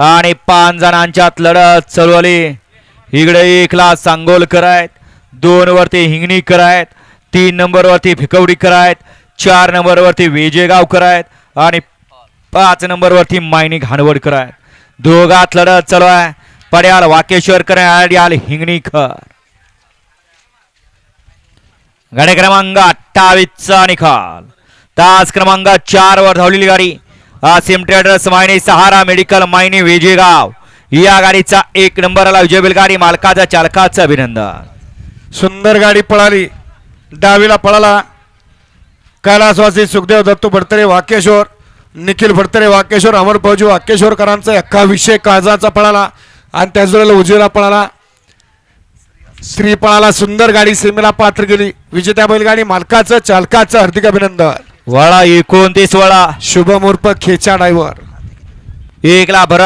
आणि पाच जणांच्यात लढत चालू आली. इकडे एकला सांगोलकर आहेत. दोन वरती हिंगणीकर आहेत. तीन नंबर वरती भिकवडीकर आहेत. चार नंबर वरती विजयगावकर आहेत. आणि पाच नंबर वरती मायनी घाणवडकर आहेत. दोघात लढत चालू आहे. पड्याल वाकेश्वरकर आणि आल हिंगणीकर. गाडी क्रमांक अठ्ठावीसचा निकाल. तास क्रमांक चार वर धावलेली गाडी. सिम ट्रेडर्स मायनी सहारा मेडिकल मायनी विजयगाव या गाडीचा एक नंबरला विजय गाडी मालकाचा चालकाचं अभिनंदन. सुंदर गाडी पळाली. डावीला पळाला. कैलासवासी सुखदेव दत्तू भडतरे वाकेश्वर निखिल भडतरे वाकेश्वर अमर फौजी वाकेश्वरकरांचा अख्खा विषय काळजाचा पळाला आणि त्याचबरोबर वेळेला उजवीला पळाला. श्री पळाला सुंदर गाडी सीमेला पात्र गेली. विजेत्या बैलगाडी मालकाचं चालकाचं हार्दिक अभिनंदन. वळा एकोणतीस वळा शुभमुर्प खेचा ड्रायव्हर एकला भरत